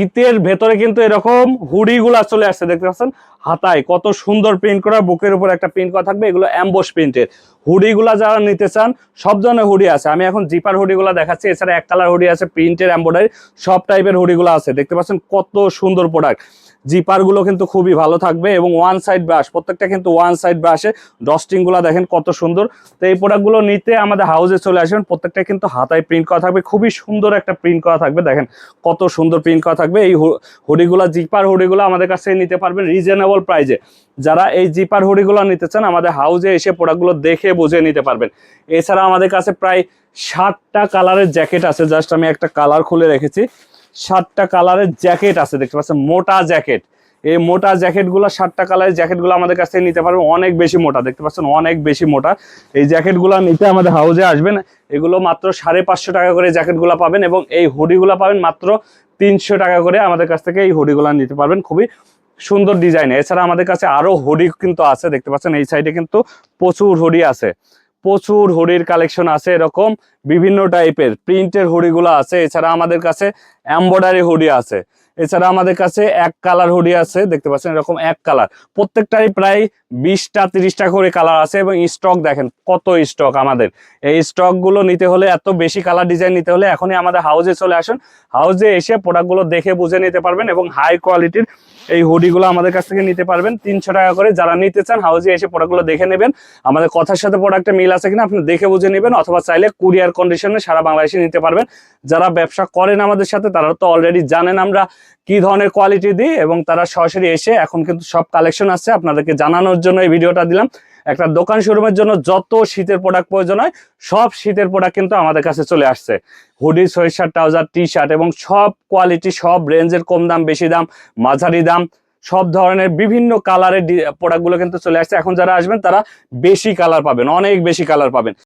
শীতের ভেতরে কিন্তু এরকম হুডি হুডিগুলা চলে আসছে, দেখতে পাচ্ছেন? হাতায় কত সুন্দর প্রিন্ট করা, বুকের উপর একটা প্রিন্ট করা থাকবে, এগুলো অ্যাম্বোস প্রিন্টের হুডি গুলা যারা নিতে চান, সব ধরনের হুডি আছে। আমি এখন জিপার হুডি গুলা দেখাচ্ছি, এছাড়া এক কালার হুডি আছে প্রিন্টের অ্যাম্বোডারি সব টাইপের হুড়ি গুলা আছে। দেখতে পাচ্ছেন কত সুন্দর প্রোডাক্ট জিপারগুলো কিন্তু খুবই ভালো থাকবে এবং ওয়ান সাইড ব্রাশ প্রত্যেকটা কিন্তু ওয়ান সাইড ব্রাশে ডস্টিংগুলো দেখেন কত সুন্দর। তো এই প্রোডাক্টগুলো নিতে আমাদের হাউসে চলে আসবেন প্রত্যেকটা কিন্তু হাতায় প্রিন্ট করা থাকবে, খুবই সুন্দর একটা প্রিন্ট করা থাকবে, দেখেন কত সুন্দর প্রিন্ট করা থাকবে। এই হুডিগুলো জিপার হুডিগুলো আমাদের কাছে নিতে পারবেন রিজনেবল প্রাইজে যারা এই জিপার হুডিগুলো নিতে চান, আমাদের হাউসে এসে প্রোডাক্টগুলো দেখে বুঝে নিতে পারবেন। এছাড়া আমাদের কাছে প্রায় ষাটটা কালারের জ্যাকেট আছে জাস্ট আমি একটা কালার খুলে রেখেছি। ষাটটা কালারের জ্যাকেট আছে, দেখতে পাচ্ছেন? মোটা জ্যাকেট। এই মোটা জ্যাকেটগুলো, সাতটা কালারের জ্যাকেটগুলো আমাদের কাছ থেকে নিতে পারবেন অনেক বেশি মোটা, দেখতে পাচ্ছেন? অনেক বেশি মোটা। এই জ্যাকেটগুলো নিতে আমাদের হাউজে আসবেন। এগুলো মাত্র সাড়ে পাঁচশো টাকা করে জ্যাকেটগুলো পাবেন এবং এই হুডিগুলো পাবেন মাত্র তিনশো টাকা করে আমাদের কাছ থেকে এই হুডিগুলো নিতে পারবেন। খুবই সুন্দর ডিজাইন এছাড়া আমাদের কাছে আরও হুডি কিন্তু আছে, দেখতে পাচ্ছেন? এই সাইডে কিন্তু প্রচুর হুডি আছে। প্রচুর হুডির কালেকশন আছে এরকম বিভিন্ন টাইপের প্রিন্টের হুডিগুলো আছে, এছাড়া আমাদের কাছে এম্বয়ডারি হুডি আছে। এছাড়া আমাদের কাছে এক কালার হুডি আছে, দেখতে পাচ্ছেন এরকম এক কালার প্রত্যেকটাই প্রায় বিশটা, তিরিশটা করে কালার আছে এবং স্টক দেখেন কত স্টক আমাদের। এই স্টকগুলো নিতে হলে, এত বেশি কালার ডিজাইন নিতে হলে এখনই আমাদের হাউজে চলে আসুন। হাউসে এসে প্রোডাক্টগুলো দেখে বুঝে নিতে পারবেন এবং হাই কোয়ালিটির এই হুডিগুলো আমাদের কাছ থেকে নিতে পারবেন। তিনশো টাকা করে যারা নিতে চান হাউজে এসে প্রোডাক্টগুলো দেখে নেবেন। আমাদের কথার সাথে প্রোডাক্টে মিল আছে কিনা আপনি দেখে বুঝে নেবেন, অথবা চাইলে কুরিয়ার কন্ডিশনে সারা বাংলাদেশে নিতে পারবেন। যারা ব্যবসা করেন আমাদের সাথে তারা তো অলরেডি জানেন আমরা কি ধরনের কোয়ালিটি দিই এবং তারা সরাসরি এসে এখন কিন্তু সব কালেকশন আছে। আপনাদেরকে জানানোর জন্য এই ভিডিওটা দিলাম। একটা দোকান শোরুমের জন্য যত শীতের প্রোডাক্ট প্রয়োজন হয়, সব শীতের প্রোডাক্ট কিন্তু আমাদের কাছে চলে আসছে। Hoodie sweater trouser T shirt এবং সব কোয়ালিটি সব রেঞ্জের কম দাম, বেশি দাম, মাঝারি দাম, সব ধরনের বিভিন্ন কালারের প্রোডাক্টগুলো কিন্তু চলে আসছে। এখন যারা আসবেন, তারা বেশি কালার পাবেন, অনেক বেশি কালার পাবেন।